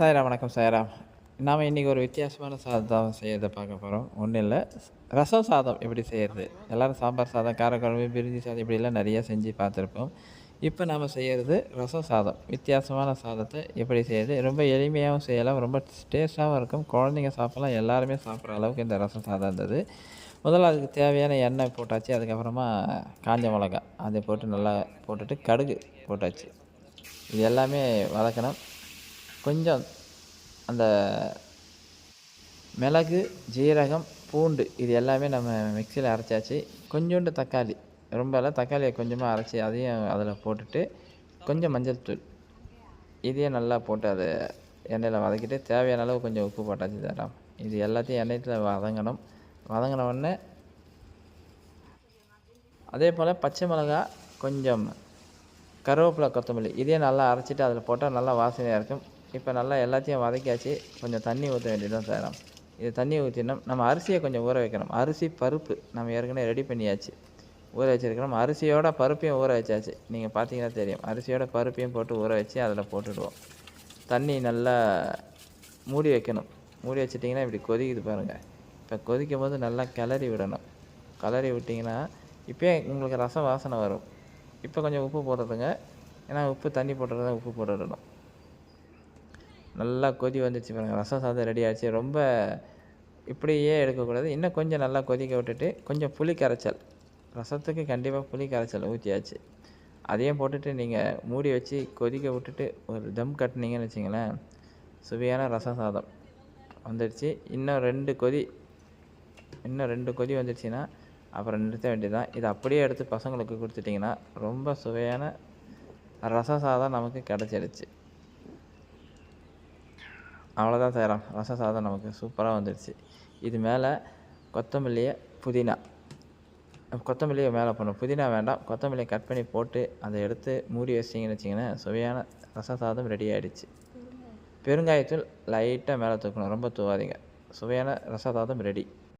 சாய்ராம் வணக்கம் சாய்ராம் நாம் இன்றைக்கி ஒரு வித்தியாசமான சாதம் செய்யறதை பார்க்க போகிறோம் ஒன்றும் இல்லை. ரசம் சாதம் எப்படி செய்கிறது எல்லோரும் சாம்பார் சாதம் காரக்குழம்பு பிரிஞ்சி சாதம் இப்படிலாம் நிறையா செஞ்சு பார்த்துருப்போம். இப்போ நாம் செய்கிறது ரசம் சாதம். வித்தியாசமான சாதத்தை எப்படி செய்யறது? ரொம்ப எளிமையாகவும் செய்யலாம். ரொம்ப டேஸ்ட்டாகவும் இருக்கும். குழந்தைங்க சாப்பிட்லாம். எல்லாருமே சாப்பிட்ற அளவுக்கு இந்த ரசம் சாதம் இருந்தது. முதல்ல அதுக்கு தேவையான எண்ணெய் போட்டாச்சு. அதுக்கப்புறமா காஞ்ச மிளகா அதை போட்டு நல்லா போட்டுட்டு கடுகு போட்டாச்சு. இது எல்லாமே வதக்கணும். கொஞ்சம் அந்த மிளகு ஜீரகம் பூண்டு இது எல்லாமே நம்ம மிக்சியில் அரைச்சாச்சு. கொஞ்சோண்டு தக்காளி. ரொம்ப தக்காளியை கொஞ்சமாக அரைச்சி அதையும் அதில் போட்டுட்டு கொஞ்சம் மஞ்சள் தூள். இதையும் நல்லா போட்டு அதை எண்ணெயில் வதக்கிட்டு தேவையான அளவு கொஞ்சம் உப்பு போட்டாச்சு தரோம் இது எல்லாத்தையும் எண்ணெயத்தில் வதங்கணும். வதங்கின உடனே அதே போல் பச்சை மிளகா கொஞ்சம் கருவேப்பிலை கொத்தமல்லி இதையும் நல்லா அரைச்சிட்டு அதில் போட்டால் நல்லா வாசனையாக இருக்கும். இப்போ நல்லா எல்லாத்தையும் வதக்கியாச்சு. கொஞ்சம் தண்ணி ஊற்ற வேண்டியதான் செய்யலாம் இது தண்ணி ஊற்றினோம் நம்ம அரிசியை கொஞ்சம் ஊற வைக்கணும். அரிசி பருப்பு நம்ம ஏற்கனவே ரெடி பண்ணியாச்சு. ஊற வச்சுருக்கணும் அரிசியோட பருப்பையும் ஊற வச்சாச்சு. நீங்கள் பார்த்தீங்கன்னா தெரியும். அரிசியோட பருப்பையும் போட்டு ஊற வச்சு அதில் போட்டுடுவோம். தண்ணி நல்லா மூடி வைக்கணும். மூடி வச்சிட்டிங்கன்னா இப்படி கொதிக்குது பாருங்கள் இப்போ கொதிக்கும் போது நல்லா கிளறி விடணும். கிளறி விட்டிங்கன்னா இப்போயே உங்களுக்கு ரசம் வாசனை வரும். இப்போ கொஞ்சம் உப்பு போடுறதுங்க ஏன்னா உப்பு தண்ணி போட்டுறதா உப்பு போட்டுடணும். நல்லா கொதி வந்துச்சு பாருங்கள் ரசம் சாதம் ரெடி ஆச்சு. ரொம்ப இப்படியே எடுக்கக்கூடாது. இன்னும் கொஞ்சம் நல்லா கொதிக்க விட்டுட்டு கொஞ்சம் புளி கரைச்சல். ரசத்துக்கு கண்டிப்பாக புளி கரைச்சல் ஊற்றியாச்சு அதையும் போட்டுட்டு நீங்கள் மூடி வச்சு கொதிக்க விட்டுட்டு ஒரு தம் கட்டினீங்கன்னு வச்சிங்களேன் சுவையான ரசம் சாதம் வந்துடுச்சு இன்னும் ரெண்டு கொதி இன்னும் ரெண்டு கொதி வந்துடுச்சுன்னா அப்புறம் நிறுத்த வேண்டியதுதான். இதை அப்படியே எடுத்து பசங்களுக்கு கொடுத்துட்டிங்கன்னா ரொம்ப சுவையான ரசம் சாதம் நமக்கு கிடச்சிடுச்சு அவ்வளோதான் செய்கிறோம் ரசம் சாதம் நமக்கு சூப்பராக வந்துடுச்சு இது மேலே கொத்தமல்லியை புதினா. கொத்தமல்லியை மேலே போடணும் புதினா வேண்டாம். கொத்தமல்லியை கட் பண்ணி போட்டு அதை எடுத்து மூடி வச்சிட்டிங்கன்னு வச்சிங்கன்னா சுவையான ரசம் சாதம் ரெடி ஆகிடுச்சு பெருங்காயத்தூள். லைட்டாக மேலே தூக்கணும். ரொம்ப தூவாதீங்க. சுவையான ரச சாதம் ரெடி